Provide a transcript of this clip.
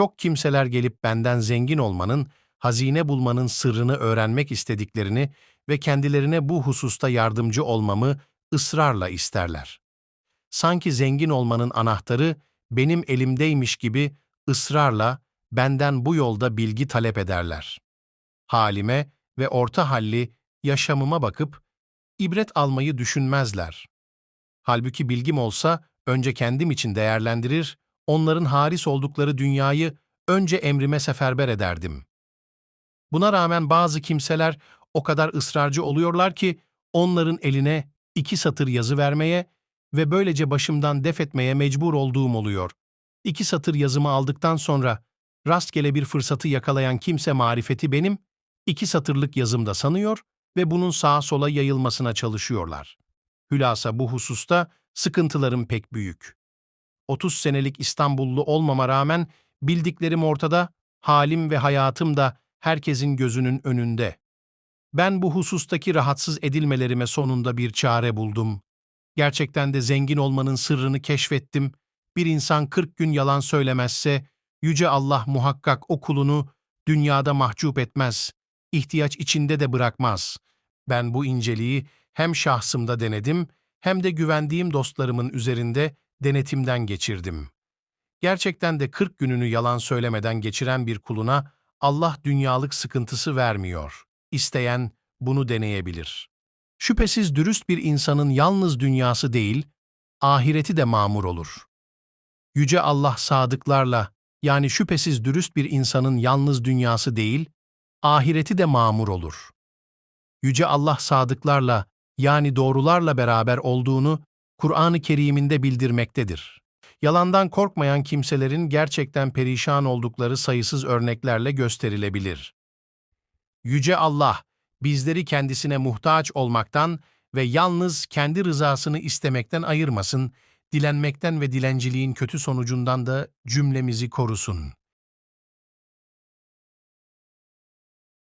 Çok kimseler gelip benden zengin olmanın, hazine bulmanın sırrını öğrenmek istediklerini ve kendilerine bu hususta yardımcı olmamı ısrarla isterler. Sanki zengin olmanın anahtarı benim elimdeymiş gibi ısrarla benden bu yolda bilgi talep ederler. Halime ve orta halli yaşamıma bakıp ibret almayı düşünmezler. Halbuki bilgim olsa önce kendim için değerlendirir, onların haris oldukları dünyayı önce emrime seferber ederdim. Buna rağmen bazı kimseler o kadar ısrarcı oluyorlar ki onların eline iki satır yazı vermeye ve böylece başımdan def etmeye mecbur olduğum oluyor. İki satır yazımı aldıktan sonra rastgele bir fırsatı yakalayan kimse marifeti benim, iki satırlık yazımda sanıyor ve bunun sağa sola yayılmasına çalışıyorlar. Hülasa bu hususta sıkıntılarım pek büyük. 30 senelik İstanbullu olmama rağmen bildiklerim ortada, halim ve hayatım da herkesin gözünün önünde. Ben bu husustaki rahatsız edilmelerime sonunda bir çare buldum. Gerçekten de zengin olmanın sırrını keşfettim. Bir insan 40 gün yalan söylemezse, Yüce Allah muhakkak o kulunu dünyada mahcup etmez, ihtiyaç içinde de bırakmaz. Ben bu inceliği hem şahsımda denedim, hem de güvendiğim dostlarımın üzerinde denetimden geçirdim. Gerçekten de 40 gününü yalan söylemeden geçiren bir kuluna Allah dünyalık sıkıntısı vermiyor. İsteyen bunu deneyebilir. Şüphesiz dürüst bir insanın yalnız dünyası değil, ahireti de mamur olur. Yüce Allah sadıklarla, yani şüphesiz dürüst bir insanın yalnız dünyası değil, ahireti de mamur olur. Yüce Allah sadıklarla, yani doğrularla beraber olduğunu Kur'an-ı Kerim'inde bildirmektedir. Yalandan korkmayan kimselerin gerçekten perişan oldukları sayısız örneklerle gösterilebilir. Yüce Allah, bizleri kendisine muhtaç olmaktan ve yalnız kendi rızasını istemekten ayırmasın, dilenmekten ve dilenciliğin kötü sonucundan da cümlemizi korusun.